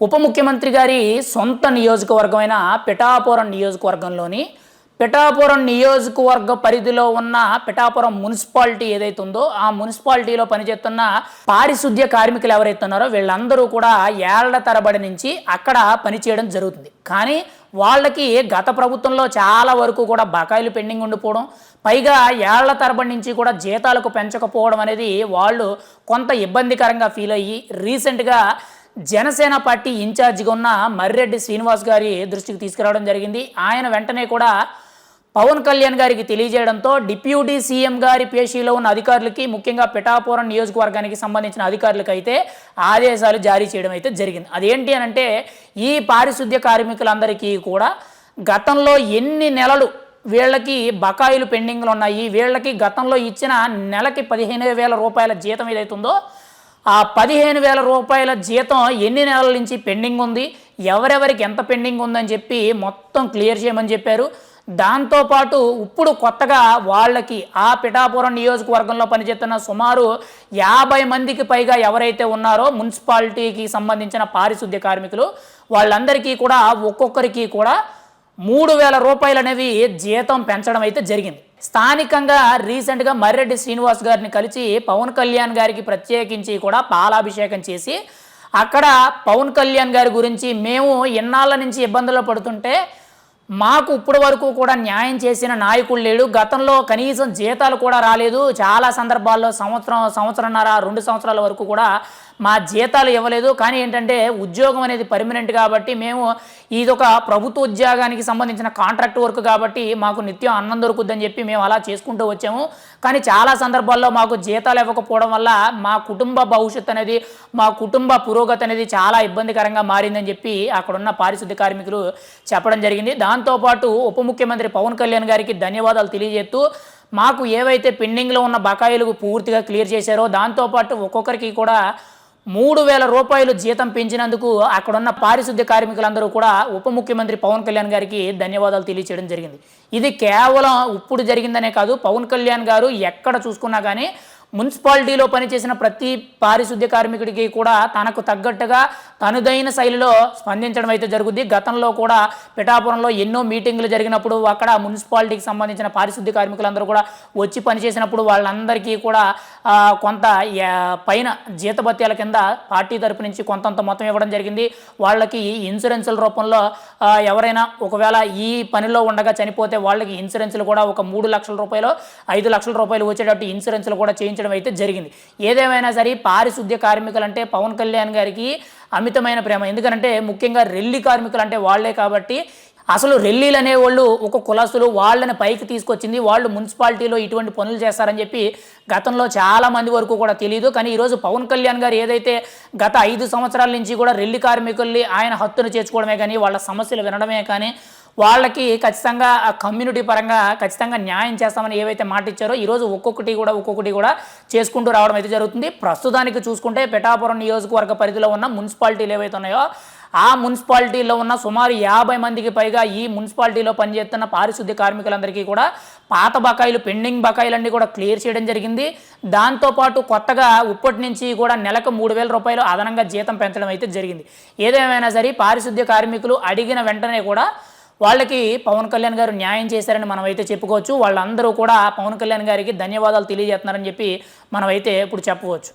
ఉప ముఖ్యమంత్రి గారి సొంత నియోజకవర్గమైన పిఠాపురం నియోజకవర్గంలోని పిఠాపురం నియోజకవర్గ పరిధిలో ఉన్న పిఠాపురం మున్సిపాలిటీ ఏదైతే ఉందో ఆ మున్సిపాలిటీలో పనిచేస్తున్న పారిశుద్ధ్య కార్మికులు ఎవరైతే ఉన్నారో వీళ్ళందరూ కూడా ఏళ్ళ తరబడి నుంచి అక్కడ పనిచేయడం జరుగుతుంది. కానీ వాళ్ళకి గత ప్రభుత్వంలో చాలా వరకు కూడా బకాయిలు పెండింగ్ ఉండిపోవడం పైగా ఏళ్ళ తరబడి నుంచి కూడా జీతాలకు పెంచకపోవడం అనేది వాళ్ళు కొంత ఇబ్బందికరంగా ఫీల్ అయ్యి రీసెంట్గా జనసేన పార్టీ ఇన్ఛార్జిగా ఉన్న మర్రెడ్డి శ్రీనివాస్ గారి దృష్టికి తీసుకురావడం జరిగింది. ఆయన వెంటనే కూడా పవన్ కళ్యాణ్ గారికి తెలియజేయడంతో డిప్యూటీ సీఎం గారి పేషీలో ఉన్న అధికారులకి ముఖ్యంగా పిఠాపురం నియోజకవర్గానికి సంబంధించిన అధికారులకు అయితే ఆదేశాలు జారీ చేయడం అయితే జరిగింది. అదేంటి అని అంటే ఈ పారిశుద్ధ్య కార్మికులందరికీ కూడా గతంలో ఎన్ని నెలలు వీళ్ళకి బకాయిలు పెండింగ్లు ఉన్నాయి వీళ్ళకి గతంలో ఇచ్చిన నెలకి పదిహేను వేల రూపాయల జీతం ఏదైతుందో ఆ పదిహేను వేల రూపాయల జీతం ఎన్ని నెలల నుంచి పెండింగ్ ఉంది? ఎవరెవరికి ఎంత పెండింగ్ ఉందని చెప్పి మొత్తం క్లియర్ చేయమని చెప్పారు. దాంతోపాటు ఇప్పుడు కొత్తగా వాళ్ళకి ఆ పిఠాపురం నియోజకవర్గంలో పనిచేస్తున్న సుమారు యాభై మందికి పైగా ఎవరైతే ఉన్నారో మున్సిపాలిటీకి సంబంధించిన పారిశుద్ధ్య కార్మికులు వాళ్ళందరికీ కూడా ఒక్కొక్కరికి కూడా మూడు వేల రూపాయలు అనేవి జీతం పెంచడం అయితే జరిగింది. స్థానికంగా రీసెంట్గా మర్రెడ్డి శ్రీనివాస్ గారిని కలిసి పవన్ కళ్యాణ్ గారికి ప్రత్యేకించి కూడా పాలాభిషేకం చేసి అక్కడ పవన్ కళ్యాణ్ గారి గురించి మేము ఎన్నాళ్ళ నుంచి ఇబ్బందులు పడుతుంటే మాకు ఇప్పటి వరకు కూడా న్యాయం చేసిన నాయకుడు లేడు. గతంలో కనీసం జీతాలు కూడా రాలేదు. చాలా సందర్భాల్లో సంవత్సరం సంవత్సరంన్నర రెండు సంవత్సరాల వరకు కూడా మా జీతాలు ఇవ్వలేదు. కానీ ఏంటంటే ఉద్యోగం అనేది పర్మనెంట్ కాబట్టి మేము ఇదొక ప్రభుత్వ ఉద్యోగానికి సంబంధించిన కాంట్రాక్ట్ వర్క్ కాబట్టి మాకు నిత్యం అన్నం దొరుకుద్దని చెప్పి మేము అలా చేసుకుంటూ వచ్చాము. కానీ చాలా సందర్భాల్లో మాకు జీతాలు ఇవ్వకపోవడం వల్ల మా కుటుంబ భవిష్యత్తు అనేది మా కుటుంబ పురోగతి అనేది చాలా ఇబ్బందికరంగా మారిందని చెప్పి అక్కడున్న పారిశుద్ధ్య కార్మికులు చెప్పడం జరిగింది. దాంతోపాటు ఉప ముఖ్యమంత్రి పవన్ కళ్యాణ్ గారికి ధన్యవాదాలు తెలియజేస్తూ మాకు ఏవైతే పెండింగ్లో ఉన్న బకాయిలు పూర్తిగా క్లియర్ చేశారో దాంతోపాటు ఒక్కొక్కరికి కూడా మూడు వేల రూపాయలు జీతం పెంచినందుకు అక్కడున్న పారిశుద్ధ్య కార్మికులందరూ కూడా ఉప ముఖ్యమంత్రి పవన్ కళ్యాణ్ గారికి ధన్యవాదాలు తెలియచేయడం జరిగింది. ఇది కేవలం ఇప్పుడు జరిగిందనే కాదు పవన్ కళ్యాణ్ గారు ఎక్కడ చూసుకున్నా కానీ మున్సిపాలిటీలో పనిచేసిన ప్రతి పారిశుద్ధ్య కార్మికుడికి కూడా తనకు తగ్గట్టుగా తనుదైన శైలిలో స్పందించడం అయితే జరుగుద్ది. గతంలో కూడా పిఠాపురంలో ఎన్నో మీటింగ్లు జరిగినప్పుడు అక్కడ మున్సిపాలిటీకి సంబంధించిన పారిశుద్ధ్య కార్మికులందరూ కూడా వచ్చి పనిచేసినప్పుడు వాళ్ళందరికీ కూడా కొంత పైన జీతభత్యాల కింద పార్టీ తరపు నుంచి కొంతంత మొత్తం ఇవ్వడం జరిగింది. వాళ్ళకి ఇన్సూరెన్సుల రూపంలో ఎవరైనా ఒకవేళ ఈ పనిలో ఉండగా చనిపోతే వాళ్ళకి ఇన్సూరెన్సులు కూడా ఒక మూడు లక్షల రూపాయలు ఐదు లక్షల రూపాయలు వచ్చేటట్టు ఇన్సూరెన్సులు కూడా చేయించు చేయించడం అయితే జరిగింది. ఏదేమైనా సరే పారిశుద్ధ్య కార్మికులు అంటే పవన్ కళ్యాణ్ గారికి అమితమైన ప్రేమ. ఎందుకంటే ముఖ్యంగా రెల్లి కార్మికులు అంటే వాళ్ళే కాబట్టి అసలు రెల్లీలు అనేవాళ్ళు ఒక కులస్తులు వాళ్ళని పైకి తీసుకొచ్చింది. వాళ్ళు మున్సిపాలిటీలో ఇటువంటి పనులు చేస్తారని చెప్పి గతంలో చాలా మంది వరకు కూడా తెలియదు కానీ ఈరోజు పవన్ కళ్యాణ్ గారు ఏదైతే గత ఐదు సంవత్సరాల నుంచి కూడా రెల్లి కార్మికుల్ని ఆయన హత్తును చేర్చుకోవడమే కానీ వాళ్ళ సమస్యలు వినడమే కానీ వాళ్ళకి ఖచ్చితంగా కమ్యూనిటీ పరంగా ఖచ్చితంగా న్యాయం చేస్తామని ఏవైతే మాట ఇచ్చారో ఈరోజు ఒక్కొక్కటి కూడా ఒక్కొక్కటి కూడా చేసుకుంటూ రావడం అయితే జరుగుతుంది. ప్రస్తుతానికి చూసుకుంటే పిఠాపురం నియోజకవర్గ పరిధిలో ఉన్న మున్సిపాలిటీలు ఏవైతే ఉన్నాయో ఆ మున్సిపాలిటీలో ఉన్న సుమారు యాభై మందికి పైగా ఈ మున్సిపాలిటీలో పనిచేస్తున్న పారిశుద్ధ్య కార్మికులందరికీ కూడా పాత బకాయిలు పెండింగ్ బకాయిలన్నీ కూడా క్లియర్ చేయడం జరిగింది. దాంతోపాటు కొత్తగా ఇప్పటి నుంచి కూడా నెలకు మూడు వేల రూపాయలు అదనంగా జీతం పెంచడం అయితే జరిగింది. ఏదేమైనా సరే పారిశుద్ధ్య కార్మికులు అడిగిన వెంటనే కూడా వాళ్ళకి పవన్ కళ్యాణ్ గారు న్యాయం చేశారని మనమైతే చెప్పుకోవచ్చు. వాళ్ళందరూ కూడా పవన్ కళ్యాణ్ గారికి ధన్యవాదాలు తెలియజేస్తున్నారని చెప్పి మనమైతే ఇప్పుడు చెప్పవచ్చు.